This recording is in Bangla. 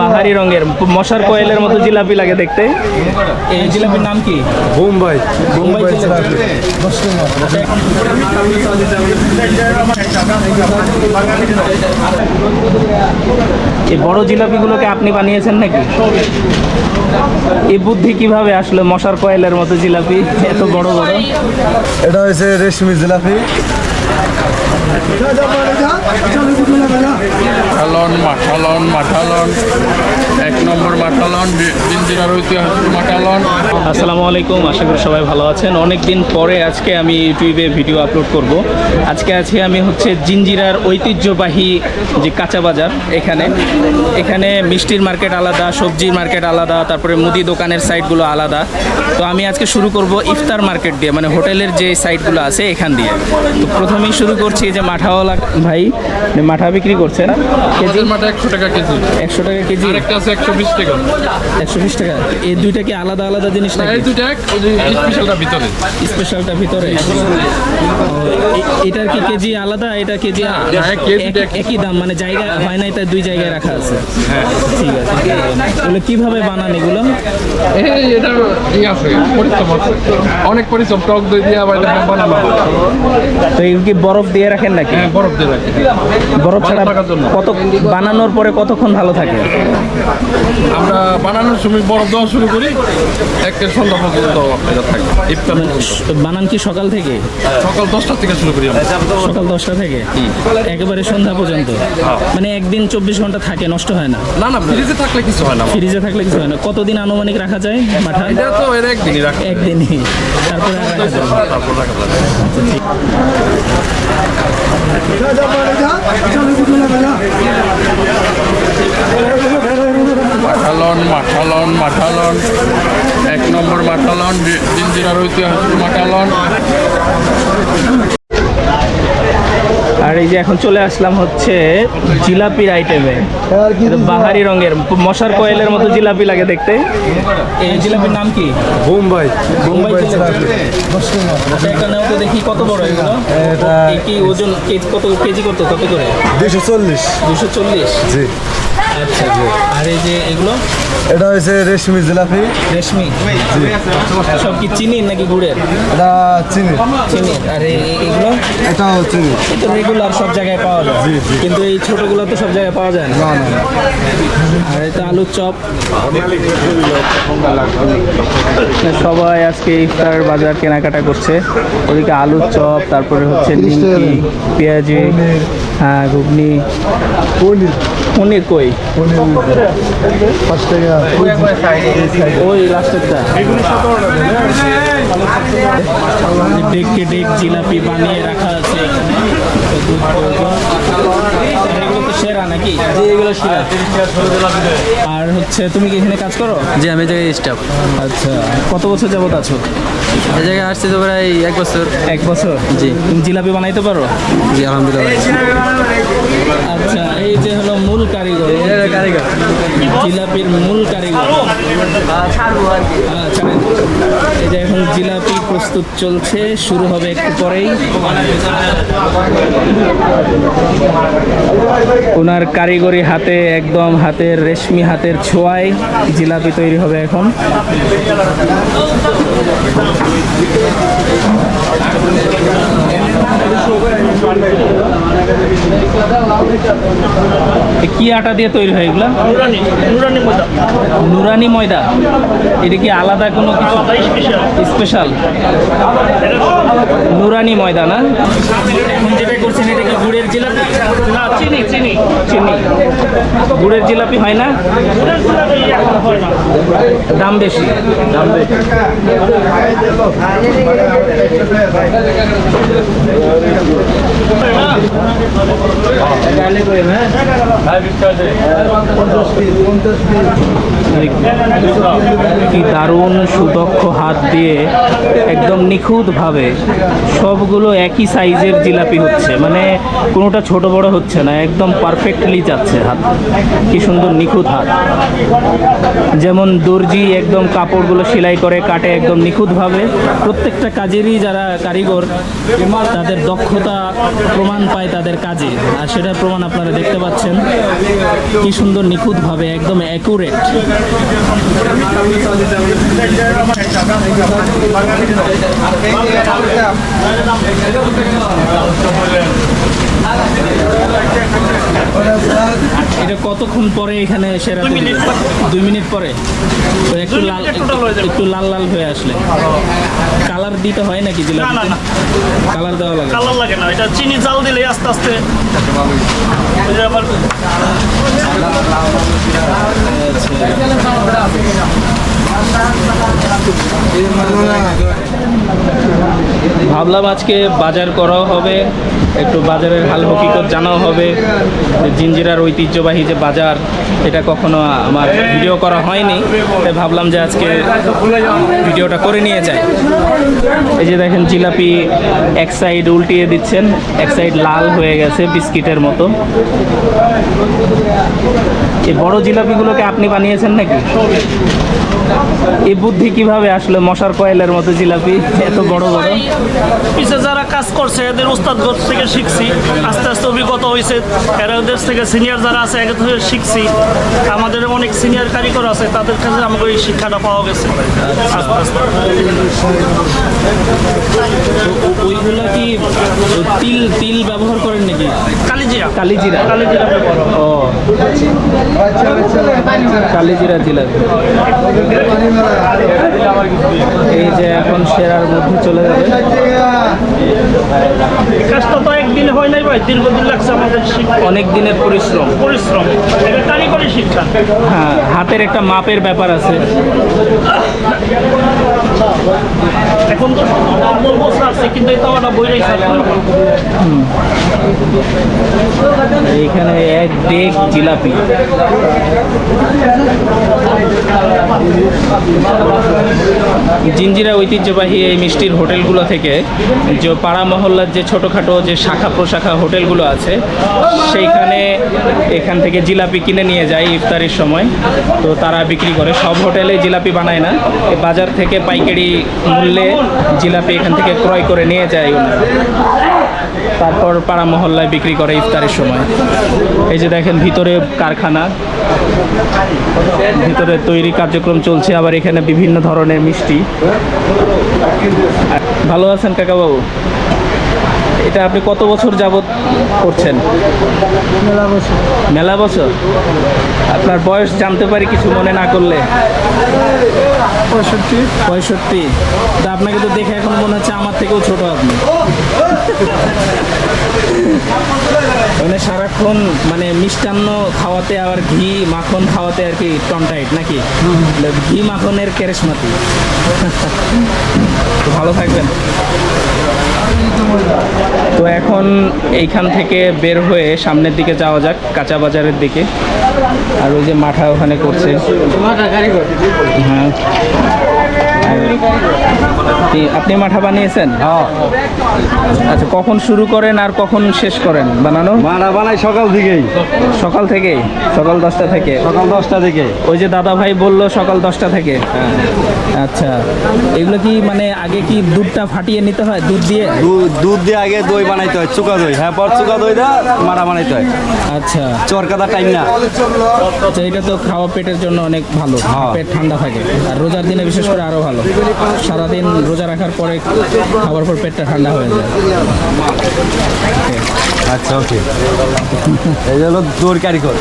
বাহারি রঙের মশার কয়েলের মতো জিলাপি লাগে দেখতে। এই জিলাপির নাম কি? বোম্বাই বোম্বাই জিলাপি। এই বড় জিলাপিগুলোকে আপনি বানিয়েছেন নাকি? এই বুদ্ধি কীভাবে আসলে মশার কয়েলের মতো জিলাপি এত বড় বড়? এটা হয়েছে রেশমি জিলাপি। মাঠালন মাঠালন মাঠালন এক নম্বর মাঠালন জিঞ্জিরার ঐতিহাসিক মাঠালন আসসালামু আলাইকুম, আশা করি সবাই ভালো আছেন। অনেক দিন পরে আজকে আমি ইউটিউবে ভিডিও আপলোড করব। আজকে আছি আমি হচ্ছে জিঞ্জিরার ঐতিহ্যবাহী যে কাঁচা বাজার এখানে। এখানে মিষ্টির মার্কেট আলাদা, সবজির মার্কেট আলাদা, তারপরে মুদি দোকানের সাইটগুলো আলাদা। তো আমি আজকে শুরু করব ইফতার মার্কেট দিয়ে মানে হোটেলের যে সাইটগুলো আছে এখান দিয়ে। তো প্রথমেই শুরু করছি যে মাঠাওয়ালা ভাই মাঠা বিক্রি করছেন কেজি? মাঠে একশো টাকা কেজি। একশো টাকা কেজি? আরেকটা আছে একশো বিশ টাকা। একশো বিশ টাকা? এই দুইটা কি আলাদা আলাদা জিনিস না, এই দুইটা স্পেশালটা ভিতরে। স্পেশালটা ভিতরে। এটার কি কেজি আলাদা? এটা কেজি একই দাম মানে জায়গা হয় দুই জায়গায় রাখা আছে। ঠিক আছে এগুলো কীভাবে বানান এগুলো? এটা ই আছে পরিশ্রম অনেক পরিশ্রম টক দই দিয়ে বানানো তো এগুলো কি বরফ দিয়ে রাখেন নাকি? হ্যাঁ বরফ দিয়ে রাখে। বরফ ছাড়া। কত বানানোর পরে কতক্ষণ ভালো থাকে? আমরা বানানোর সময় বরফ দেওয়া শুরু করি একের সন্ধ্যা পর্যন্ত থাকে ইফতার বানান কি সকাল থেকে? সকাল দশটা থেকে শুরু করি সকাল দশটা থেকে? একেবারে সন্ধ্যা পর্যন্ত? মানে একদিন চব্বিশ ঘণ্টা থাকে নষ্ট হয় না? না না ফ্রিজে থাকলে কিছু হয় না ফ্রিজে থাকলে কিছু হয় না। কতদিন আনুমানিক রাখা যায় মাঠা? এটা তো এর একদিনই রাখে একদিনই। তারপরে রাখা যায় তারপর রাখা যাবে। মাঠালন মাঠালন মাঠালন। এক নম্বর মাঠালন জিঞ্জিরার ঐতিহাসিক মাঠালন। আর এই যে এখন চলে আসলাম হচ্ছে জিলাপির আইটেমে বাহারি রঙের মশার কয়েলের মতো জিলাপি লাগে দেখতে। এই জিলাপির নাম কি? বোম্বাই। বোম্বাই আচ্ছা, তো দেখি কত বড় এগুলো। কি ওজন কেজি কত কেজি কত কত করে? দুশো চল্লিশ। দুশো চল্লিশ। জি। আচ্ছা আর এই যে এগুলো এটা হয়েছে রেশমি জিলাপি। রেশমি? সব কি চিনি নাকি গুড়ের? এটা চিনি চিনি আর এগুলো? এটাও চিনি এই তো রেগুলার সব জায়গায় পাওয়া যায়। কিন্তু এই ছোটগুলো তো সব জায়গায় পাওয়া যায় না। না না আর এটা আলুর চপ। সবাই আজকে ইফতার বাজার কেনাকাটা করছে। ওদিকে আলুর চপ তারপরে হচ্ছে নিমকি পেঁয়াজি। ঘুগনি। পনির। পনির কই? পাঁচ টাকা। ওই লাস্টেরটা। ডেককে ডেক জিলাপি বানিয়ে রাখা আছে সেরা নাকি? এগুলো সেরা। আর হচ্ছে তুমি কি এখানে কাজ করো? জি আমি জায়গায় স্টাফ আচ্ছা কত বছর যাবত আছো? এই জায়গায় আসছি তো প্রায় এক বছর। এক বছর? জি। তুমি জিলাপি বানাইতে পারো? জি আলহামদুলিল্লাহ। আচ্ছা এই যে হলো মূল কারিগর কারিগর। জিলাপির মূল কারিগর। আচ্ছা এই যে এখন জিলাপি প্রস্তুত চলছে শুরু হবে একটু পরেই। ওনার কারিগরি হাতে একদম হাতের রেশমি হাতের ছোঁয়ায় জিলাপি তৈরি হবে এখন। কি আটা দিয়ে তৈরি হয় এগুলা? নুরানি ময়দা। এটা কি আলাদা কোনো কিছু? স্পেশাল নুরানি ময়দা না? যেটা করছেন? এটা কি গুড়ের জিলাপি? না চিনি চিনি। চিনি। গুড়ের জিলাপি হয় না? দাম বেশি। দাম বেশি কি দারুণ সুদক্ষ হাত দিয়ে একদম নিখুঁতভাবে সবগুলো একই সাইজের জিলাপি হচ্ছে। মানে কোনোটা ছোট বড় হচ্ছে না, একদম পারফেক্টলি যাচ্ছে হাত। কি সুন্দর নিখুঁত হাত। যেমন দর্জি একদম কাপড়গুলো সেলাই করে, কাটে একদম নিখুঁতভাবে। প্রত্যেকটা কাজেরই যারা কারিগর, তাদের দক্ষতা প্রমাণ পায় তাদের কাজে। আর সেটার প্রমাণ আপনারা দেখতে পাচ্ছেন। কি সুন্দর নিখুঁতভাবে, একদম অ্যাকুরেট এটা কতক্ষণ পরে এখানে সেরা দুই মিনিট পরে। তো একটু লাল একটু লাল লাল হয়ে আসলে। কালার দিতে হয় নাকি জিলাপি। কালার দেওয়া লাগে। কালার লাগে না। এটা চিনি জাল দিলে আস্তে আস্তে ভাবলাম আজকে বাজার করাও হবে। একটু বাজারের হাল হকিকত জানাও হবে। জিঞ্জিরার ঐতিহ্যবাহী যে বাজার, এটা কখনো আমার ভিডিও করা হয়নি। তাই ভাবলাম যে আজকে ভিডিওটা করে নিয়ে যাই। এই যে দেখেন, জিলাপি এক সাইড উল্টিয়ে দিচ্ছেন, এক সাইড লাল হয়ে গেছে বিস্কিটের মতো। এই বড় জিলাপিগুলোকে আপনি বানিয়েছেন নাকি? এই বুদ্ধি কীভাবে আসলে মশার কয়েলের মতো জিলাপি, এত বড় বড়? পিছে যারা কাজ করছে, এদের উস্তাদ থেকে শিখছি। আস্তে আস্তে অভিজ্ঞতা হয়েছে। এরা ওদের থেকে সিনিয়র যারা আছে এদের থেকে শিখছি। আমাদের অনেক সিনিয়র কারিগর আছে তাদের কাছে আমাকে এই শিক্ষাটা পাওয়া গেছে। আস্তে আস্তে। ওইগুলো কি তিল তিল ব্যবহার করেন নাকি? কালিজিরা। কালিজিরা। কালিজিরা ব্যবহার। ও। কালিজিরা জিলাপি এই যে এখন সেরার মধ্যে চলে যাবে। কাজটা তো একদিনে হয় নাই ভাই দীর্ঘদিন লাগছে আমাদের অনেক দিনের পরিশ্রম। পরিশ্রম। এটা কারিগরি শিক্ষা। হ্যাঁ হাতের একটা মাপের ব্যাপার আছে। এখন তো বসে আছে কিন্তু এটা তাওয়াটা বইরাই এইখানে এক ডেক জিলাপি। জিঞ্জিরা ঐতিহ্যবাহী এই মিষ্টির হোটেলগুলো থেকে যে পাড়া মহল্লার যে ছোটোখাটো যে শাখা প্রশাখা হোটেলগুলো আছে, সেইখানে এখান থেকে জিলাপি কিনে নিয়ে যায় ইফতারির সময়। তো তারা বিক্রি করে। সব হোটেলে জিলাপি বানায় না। বাজার থেকে পাইকারি মূল্যে জিলাপি এখান থেকে ক্রয় করে নিয়ে যায় ওনারা। তারপর পাড়া মহল্লায় বিক্রি করে ইফতারের সময়। এই যে দেখেন ভিতরে কারখানা ভিতরে তৈরি কার্যক্রম চলছে আবার এখানে বিভিন্ন ধরনের মিষ্টি। ভালো আছেন কাকাবাবু? এটা আপনি কত বছর যাবত করছেন? মেলা বছর? আপনার বয়স জানতে পারি কিছু মনে না করলে। পঁয়ষট্টি। পঁয়ষট্টি। তা আপনাকে তো দেখে এখন মনে হচ্ছে আমার থেকেও ছোট আপনি। মানে সারাক্ষণ মানে মিষ্টান্ন খাওয়াতে আবার ঘি মাখন খাওয়াতে আর কি টনটাইট নাকি? ঘি মাখনের কেরেসমাতি তো ভালো থাকবেন। তো এখন এইখান থেকে বের হয়ে সামনের দিকে যাওয়া যাক কাঁচা বাজারের দিকে। আর ওই যে মাঠা ওখানে করছে। হ্যাঁ। আপনি মাঠা বানিয়েছেন? আচ্ছা কখন শুরু করেন আর কখন শেষ করেন? বানানো? মারা বানাই সকাল থেকেই। সকাল থেকে সকাল দশটা থেকে? সকাল দশটা থেকে। ওই যে দাদা ভাই বলল সকাল দশটা থেকে? আচ্ছা এগুলো কি মানে আগে কি দুধটা ফাটিয়ে নিতে হয় দুধ দিয়ে? দুধ দুধ দিয়ে আগে দই বানাইতে হয় চুকা দই। হ্যাঁ পর চুকা দই দা মারা বানাইতে হয়। আচ্ছা। চরকাদা টাইম না। আচ্ছা এটা তো খাওয়া পেটের জন্য অনেক ভালো হ্যাঁ। পেট ঠান্ডা থাকে। আর রোজার দিনে বিশেষ করে আরও ভালো। সারাদিন রোজা রাখার পরে খাবার পর পেটটা ঠান্ডা হয়ে যায়। আচ্ছা ওকে এই হলো দরকারি কারিগর।